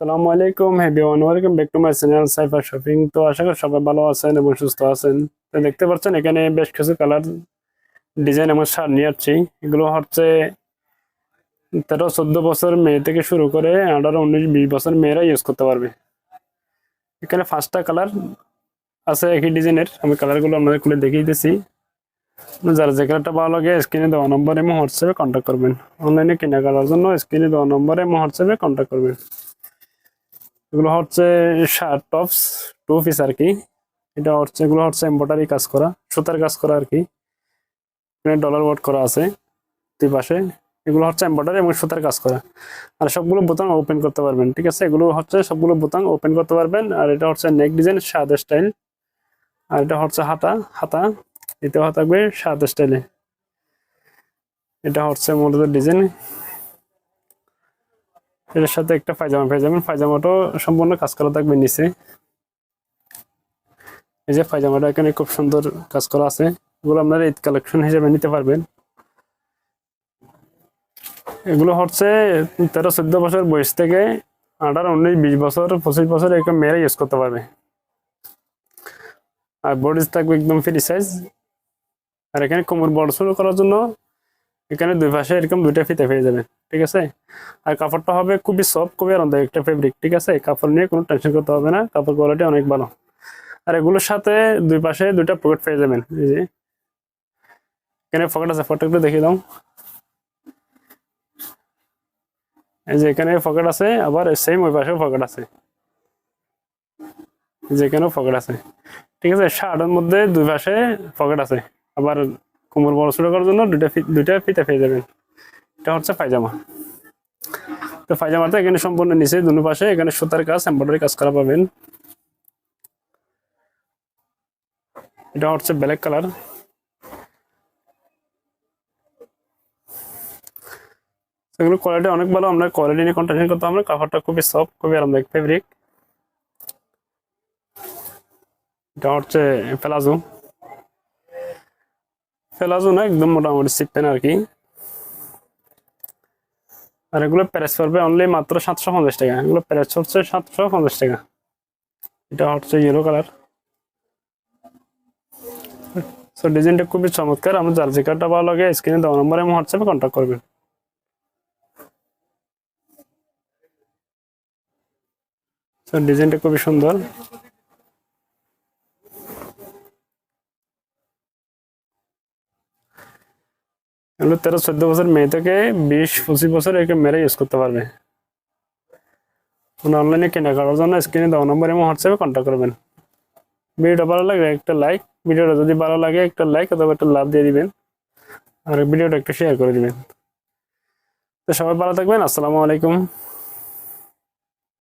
আসসালামু আলাইকুম hey everyone welcome back to my channel cipher shopping তো আশা করি সবাই ভালো আছেন এবং সুস্থ আছেন। তো দেখতে পাচ্ছেন, এখানে বেশ কিছু কালার ডিজাইন আমার শার্ট নিয়ে আসছি। এগুলো হচ্ছে তেরো, চোদ্দ বছর মেয়ে থেকে শুরু করে আঠারো, উনিশ, বিশ বছর মেয়েরা ইউজ করতে পারবে। এখানে পাঁচটা কালার আছে একই ডিজাইনের আমি কালারগুলো আপনাদের খুলে দেখিয়ে দিতেছি যারা যে কালারটা ভালো লাগে স্ক্রিনে দেওয়া নম্বরে এবং হোয়াটসঅ্যাপে কন্ট্যাক্ট করবেন। অনলাইনে কেনাকাটার জন্য স্ক্রিনে দেওয়া নম্বরে এবং হোয়াটসঅ্যাপে কন্ট্যাক্ট করবেন। এগুলো হচ্ছে শার্ট টপস, টু পিস আর কি। এটা হচ্ছে, এগুলো হচ্ছে এম্ব্রয়ডারি কাজ করা, সুতার কাজ করা আর কি। এখানে ডলার ওয়ার্ড করা আছে দুই পাশে। এগুলো হচ্ছে এম্ব্রয়ডারি এবং সুতার কাজ করা। আর সবগুলো বোতাম ওপেন করতে পারবেন, ঠিক আছে? এগুলো হচ্ছে, সবগুলো বোতাম ওপেন করতে পারবেন। আর এটা হচ্ছে নেক ডিজাইন সাদা স্টাইল আর এটা হচ্ছে হাতা হাতা। এতেও থাকবে সাদা স্টাইলে এটা হচ্ছে মূলত ডিজাইন এটার সাথে একটা পায়জামা পেয়ে যাবেন পায়জামাটাও সম্পূর্ণ কাজ করা থাকবে নিচে। এই যে পায়জামাটা এখানে খুব সুন্দর কাজ করা আছে। এগুলো আপনারা ঈদ কালেকশন হিসেবে নিতে পারবেন। এগুলো হচ্ছে তেরো, চোদ্দ বছর বয়স থেকে আঠারো, উনিশ, বিশ বছর, পঁচিশ বছর এরকম মেয়েরা ইউজ করতে পারবে। আর বডিজ থাকবে একদম ফ্রি সাইজ আর এখানে কোমর বড় শুরু করার জন্য এখানে দুই পাশে এরকম দুইটা ফিতে পেয়ে যাবেন ঠিক আছে? আর কাপড়টা হবে খুবই সফট খুবই আরামদায়ক একটা ফেব্রিক ঠিক আছে? কাপড় নিয়ে কোনো টেনশন করতে হবে না, কাপড় কোয়ালিটি অনেক ভালো। আর এগুলোর সাথে দুই পাশে দুইটা পকেট পেয়ে যাবেন, এই যে। এখানে পকেট আছে পকেটটা দেখিয়ে দাও। এই যে এখানে পকেট আছে, আবার সেম ওই পাশেও পকেট আছে। যেখানেও পকেট আছে। ঠিক আছে, শার্টের মধ্যে দুই পাশে পকেট আছে। আবার কোমর বড় ছোট করার জন্য দুইটা দুইটা ফিতা পেয়ে যাবেন। এটা হচ্ছে পায়জামা। তো পায়জামাটা এখানে সম্পূর্ণ নিচে, দুনো পাশে, এখানে সুতার কাজ, এম্ব্রয়ডারি কাজ করা পাবেন। এটা হচ্ছে ব্ল্যাক কালার। এগুলো কোয়ালিটি অনেক ভালো, আমরা কোয়ালিটি নিয়ে কন্টেন্ট করতে আমরা কাপড়টা খুবই সফট খুবই আরামদায়ক ফেব্রিক এটা হচ্ছে প্লাজো। প্লাজো না, একদম মোটামুটি সিপেন আর কি। আর এগুলো প্যারেস পড়বে অনলি মাত্র সাতশো পঞ্চাশ টাকা। এগুলো প্যারেস হচ্ছে সাতশো পঞ্চাশ টাকা। এটা হচ্ছে ইয়েলো কালার সো ডিজাইনটা খুবই চমৎকার। আমরা যে কার্ডটা ভালো লাগে স্ক্রিনে দেওয়া নম্বরে আমি হোয়াটসঅ্যাপে কন্ট্যাক্ট করবেন সো ডিজাইনটা খুবই সুন্দর। এগুলো তেরো, চোদ্দ বছর মেয়ে থেকে বিশ, পঁচিশ বছর একে মেরে ইউজ করতে পারবে। কোনো অনলাইনে কেনাকাটার জন্য স্ক্রিনে দেওয়া নম্বর এবং হোয়াটসঅ্যাপে কন্ট্যাক্ট করবেন। ভিডিওটা ভালো লাগে একটা লাইক ভিডিওটা যদি ভালো লাগে একটা লাইক অথবা একটা লাভ দিয়ে দিবেন। আর ভিডিওটা একটু শেয়ার করে দিবেন। তো সবাই ভালো থাকবেন, আসসালামু আলাইকুম।